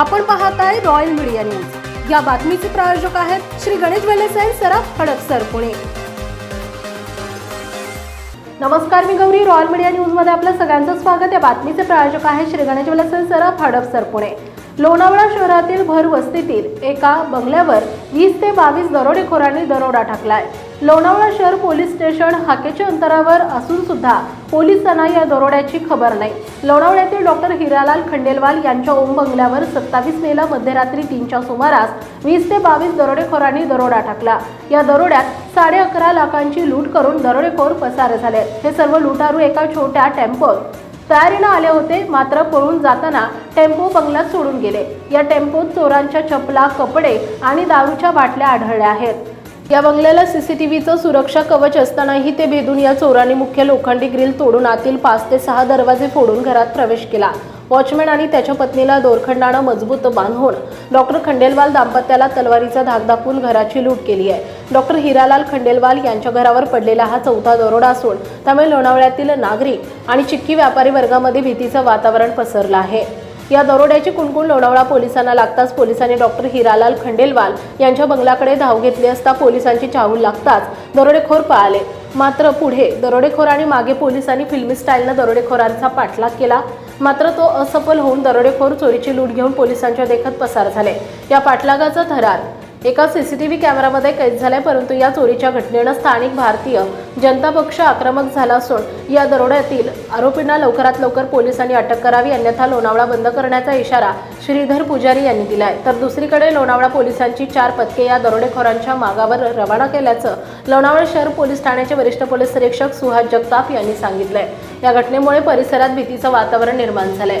आपण पाहत आहे रॉयल मीडिया न्यूज या बातमीचे प्रायोजक आहेत श्री गणेश वेलेसाई सराफ हडपसर पुणे. नमस्कार मी गौरी. रॉयल मीडिया न्यूजमध्ये आपलं सगळ्यांचं स्वागत. या बातमीचे प्रायोजक आहे श्री गणेश वेलेसाई सराफ हडपसर पुणे. लोणावळा शहरातील भर वस्तीतील एका बंगल्यावर वीस ते बावीस दरोडेखोरांनी दरोडा टाकलाय. लोणावळा शहर पोलीस स्टेशन हाकेच्या अंतरावर असून सुद्धा पोलिसांना या दरोड्याची खबर नाही. लोणावळ्यातील डॉक्टर हिरालाल खंडेलवाल यांच्या ओम बंगल्यावर सत्तावीस मेला मध्यरात्री तीनच्या सुमारास वीस ते बावीस दरोडेखोरांनी दरोडा टाकला. या दरोड्यात साडे अकरा लाखांची लूट करून दरोडेखोर पसार झाले. हे सर्व लुटारू एका छोट्या टेम्पोत तयारीनं आले होते मात्र पळून जाताना टेम्पो बंगल्यात सोडून गेले. या टेम्पोत चोरांच्या चपला कपडे आणि दारूच्या बाटल्या आढळल्या आहेत. या बंगल्याला सीसीटीव्हीचं सुरक्षा कवच असतानाही ते भेदून या चोरांनी मुख्य लोखंडी ग्रिल तोडून आतील पाच ते सहा दरवाजे फोडून घरात प्रवेश केला. वॉचमॅन आणि त्याच्या पत्नीला दोरखंडानं मजबूत बांधून डॉक्टर खंडेलवाल दाम्पत्याला तलवारीचा धाक दाखवून घराची लूट केली आहे. डॉक्टर हिरालाल खंडेलवाल यांच्या घरावर पडलेला हा चौथा दरोडा असून त्यामुळे लोणावळ्यातील नागरिक आणि चिक्की व्यापारी वर्गामध्ये भीतीचं वातावरण पसरलं आहे. या दरोड्याची कुणकुण लोणावळा पोलिसांना लागताच पोलिसांनी डॉक्टर हिरालाल खंडेलवाल यांच्या बंगल्याकडे धाव घेतली असता पोलिसांची चाहूल लागताच दरोडेखोर पळाले. मात्र पुढे दरोडेखोर आणि मागे पोलिसांनी फिल्मी स्टाईलनं दरोडेखोरांचा पाठलाग केला. मात्र तो असफल होऊन दरोडेखोर चोरीची लूट घेऊन पोलिसांच्या देखत पसार झाले. या पाठलागाचा थरार एका सीसीटीव्ही कॅमेरामध्ये कैद झालाय परंतु या चोरीच्या घटनेनं स्थानिक भारतीय जनता पक्ष आक्रमक झाला असून या दरोड्यातील आरोपींना लवकरात लवकर पोलिसांनी अटक करावी अन्यथा लोणावळा बंद करण्याचा इशारा श्रीधर पुजारी यांनी दिलाय. तर दुसरीकडे लोणावळा पोलिसांची चार पथके या दरोडेखोरांच्या मागावर रवाना केल्याचं लोणावळा शहर पोलीस ठाण्याचे वरिष्ठ पोलीस निरीक्षक सुहास जगताप यांनी सांगितलंय. या घटनेमुळे परिसरात भीतीचं वातावरण निर्माण झालंय.